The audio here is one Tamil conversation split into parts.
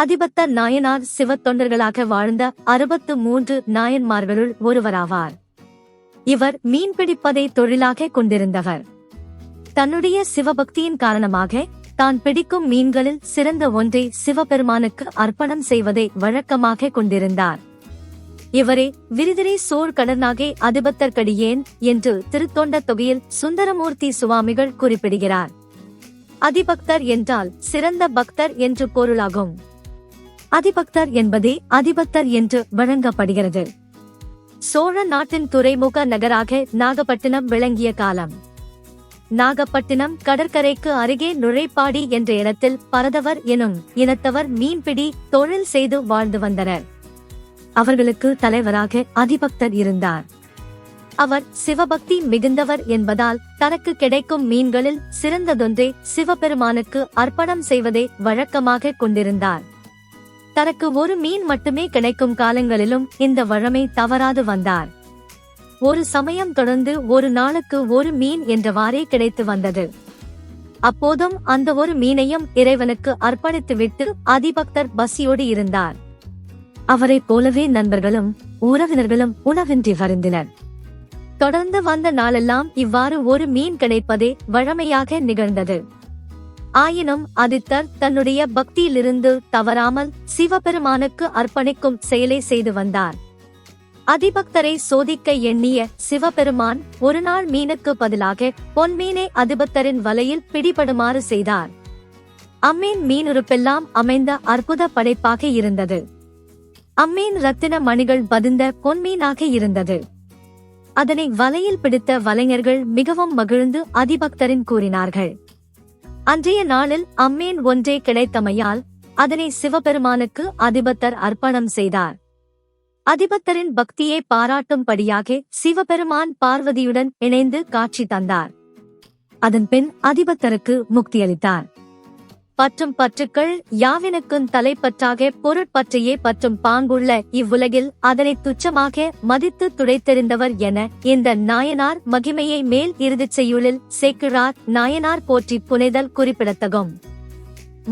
அதிபத்த நாயனார் சிவத்தொண்டர்களாக வாழ்ந்த அறுபத்து மூன்று நாயன்மார்களுள் ஒருவராவார். இவர் மீன்பிடிப்பதை தொழிலாக கொண்டிருந்தவர். தன்னுடைய சிவபக்தியின் காரணமாக தான் பிடிக்கும் மீன்களில் சிறந்த ஒன்றை சிவபெருமானுக்கு அர்ப்பணம் செய்வதை வழக்கமாக கொண்டிருந்தார். இவரே விரிதிரை சோழ் கடனாகே அதிபத்தற்கடியேன் என்று திருத்தொண்ட தொகையில் சுந்தரமூர்த்தி சுவாமிகள் குறிப்பிடுகிறார். அதிபக்தர் என்றால் சிறந்த பக்தர் என்று பொருளாகும். அதிபக்தர் என்பதே அதிபக்தர் என்று வழங்கப்படுகிறது. சோழ நாட்டின் துறைமுக நகராக நாகப்பட்டினம் விளங்கிய காலம். நாகப்பட்டினம் கடற்கரைக்கு அருகே நுழைப்பாடி என்ற இடத்தில் பரதவர் எனும் இனத்தவர் மீன்பிடி தொழில் செய்து வாழ்ந்து வந்தனர். அவர்களுக்கு தலைவராக அதிபக்தர் இருந்தார். அவர் சிவபக்தி மிகுந்தவர் என்பதால் தனக்கு கிடைக்கும் மீன்களில் சிறந்ததொன்றை சிவபெருமானுக்கு அர்ப்பணம் செய்வதை வழக்கமாக கொண்டிருந்தார். தனக்கு ஒரு மீன் மட்டுமே கிடைக்கும் காலங்களிலும் இந்த வழமை தவறாது வந்தார். ஒரு சமயம் தொடர்ந்து ஒரு நாளுக்கு ஒரு மீன் என்றவாறே கிடைத்து வந்தது. அப்போதும் அந்த ஒரு மீனையும் இறைவனுக்கு அர்ப்பணித்துவிட்டு அதிபக்தர் பசியோடு இருந்தார். அவரைப் போலவே நண்பர்களும் உறவினர்களும் உணவின்றி வருந்தினர். தொடர்ந்து வந்த நாளெல்லாம் இவ்வாறு ஒரு மீன் கிடைப்பதே வழமையாக நிகழ்ந்தது. ஆயினும் அதித்தர் தன்னுடைய பக்தியிலிருந்து தவறாமல் சிவபெருமானுக்கு அர்ப்பணிக்கும் செயலை செய்து வந்தார். அதிபக்தரை சோதிக்க எண்ணிய சிவபெருமான் ஒரு நாள் மீனுக்கு பதிலாக பொன்மீனை அதிபக்தரின் வலையில் பிடிபடுமாறு செய்தார். அம்மீன் மீனுறுப்பெல்லாம் அமைந்த அற்புத படைப்பாக இருந்தது. அம்மீன் ரத்தின மணிகள் பதிந்த பொன்மீனாக இருந்தது. அதனை வலையில் பிடித்த வலைஞர்கள் மிகவும் மகிழ்ந்து அதிபக்தரின் கூறினார்கள். அன்றைய நாளில் அம்மேன் ஒன்றே கிடைத்தமையால் அதனை சிவபெருமானுக்கு அதிபத்தர் அர்ப்பணம் செய்தார். அதிபத்தரின் பக்தியை பாராட்டும்படியாக சிவபெருமான் பார்வதியுடன் இணைந்து காட்சி தந்தார். அதன்பின் அதிபத்தருக்கு முக்தியளித்தார். பற்றும் பற்றுக்கள் யாவினுக்கும் தலைப்பற்றாக பொருட்பற்றையே பற்றும் பாங்குள்ள இவ்வுலகில் அதனை துச்சமாக மதித்து துடைத்தெறிந்தவர் என இந்த நாயனார் மகிமையை மேல் இறுதிச் செய்யுளில் சேர்க்கிறார் நாயனார் போற்றி புனைதல் குறிப்பிடத்தகும்.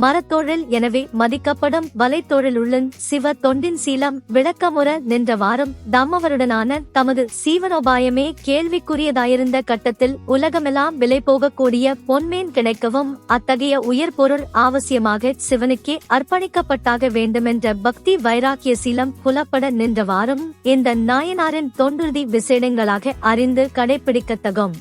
மரத்தோழல் எனவே மதிக்கப்படும் வலைத்தொழிலுள்ளன் சிவ தொண்டின் சீலம் விளக்கமுற நின்றவாறும் தம்மவருடனான தமது சீவனோபாயமே கேள்விக்குரியதாயிருந்த கட்டத்தில் உலகமெல்லாம் விலை போகக்கூடிய பொன்மேன் கிடைக்கவும் அத்தகைய உயர் பொருள் அவசியமாக சிவனுக்கே அர்ப்பணிக்கப்பட்டாக வேண்டுமென்ற பக்தி வைராக்கிய சீலம் புலப்பட நின்றவாறும் இந்த நாயனாரின் தொண்டுறுதி விசேடங்களாக அறிந்து கடைபிடிக்கத்தகும்.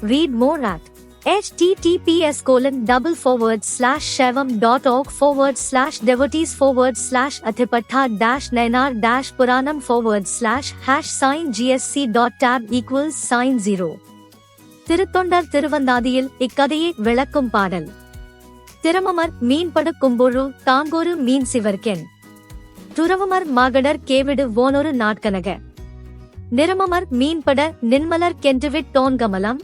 Read more at https colon double forward slash shevam dot org forward slash devotees forward slash athipatta dash nainar dash puranam forward slash hash sign gsc dot tab equals sign zero திருத்தொண்டர் திருவந்தாதியில் இக்கதையை விளக்கும் பாடல் திறமமர் மீன்படு கும்புழு தாங்கொரு மீன் சிவர்கென் துறவமர் மகடர் கேவிடு ஓனொரு நாட்கனக நிறமமர் மீன்பட நின்மலர் கென்றுவிட் டோன்கமலம்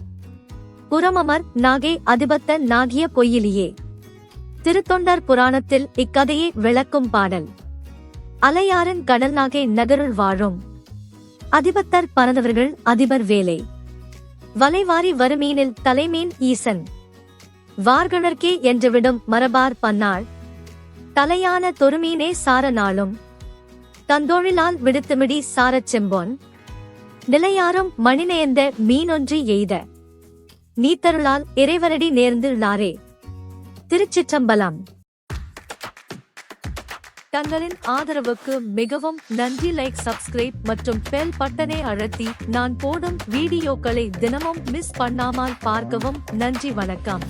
புறமமர் நாகே அதிபத்த நாகிய பொய்யிலியே. திருத்தொண்டர் புராணத்தில் இக்கதையை விளக்கும் பாடல். அலையாறன் கடல் நாகை நகருள் வாழும். அதிபத்தர் பறந்தவர்கள் அதிபர் வேலை. வலைவாரி வருமீனில் தலைமீன் ஈசன். வார்கணர்க்கே என்றுவிடும் மரபார் பன்னாள். தலையான தொருமீனே சார நாளும். தந்தோழிலால் விடுத்துமிடி சாரச் செம்பொன். நிலையாரும் மணிநேர்ந்த மீனொன்றி எய்த. நீத்தருளால் இறைவனடி நேர்ந்து லாரே திருச்சிற்றம்பலம். தங்களின் ஆதரவுக்கு மிகவும் நன்றி லைக் சப்ஸ்கிரைப் மற்றும் பெல் பட்டனை அழுத்தி நான் போடும் வீடியோக்களை தினமும் மிஸ் பண்ணாமல் பார்க்கவும் நன்றி வணக்கம்.